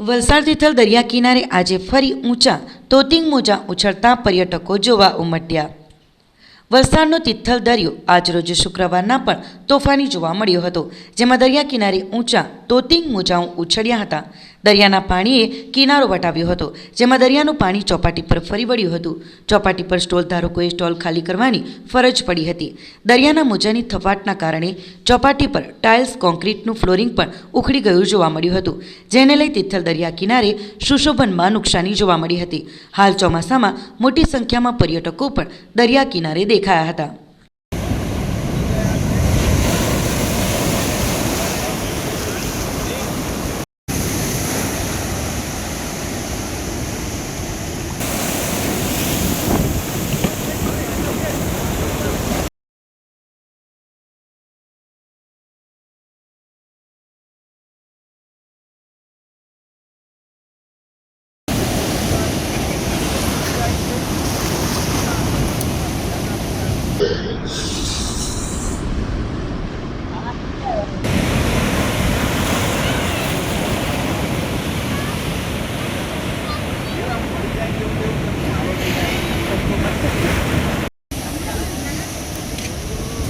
વલસાડ તિથલ દરિયા કિનારે આજે ફરી ઊંચા તોતિંગ મોજા ઉછળતા પર્યટકો જોવા ઉમટ્યા. વલસાડનો તિથલ દરિયો આજરોજ શુક્રવારના પણ તોફાની જોવા મળ્યો હતો, જેમાં દરિયા કિનારે ઊંચા તોતિંગ મોજાઓ ઉછળ્યા હતા. દરિયાના પાણીએ કિનારો વટાવ્યો હતો, જેમાં દરિયાનું પાણી ચોપાટી પર ફરી વળ્યું હતું. ચોપાટી પર સ્ટોલ ધારકોએ સ્ટોલ ખાલી કરવાની ફરજ પડી હતી. દરિયાના મોજાની થપાટના કારણે ચોપાટી પર ટાઇલ્સ, કોન્ક્રીટનું ફ્લોરિંગ પણ ઉખડી ગયું જોવા મળ્યું હતું, જેને લઈ તિથલ દરિયા કિનારે સુશોભનમાં નુકસાની જોવા મળી હતી. હાલ ચોમાસામાં મોટી સંખ્યામાં પર્યટકો પણ દરિયા કિનારે દેખાયા હતા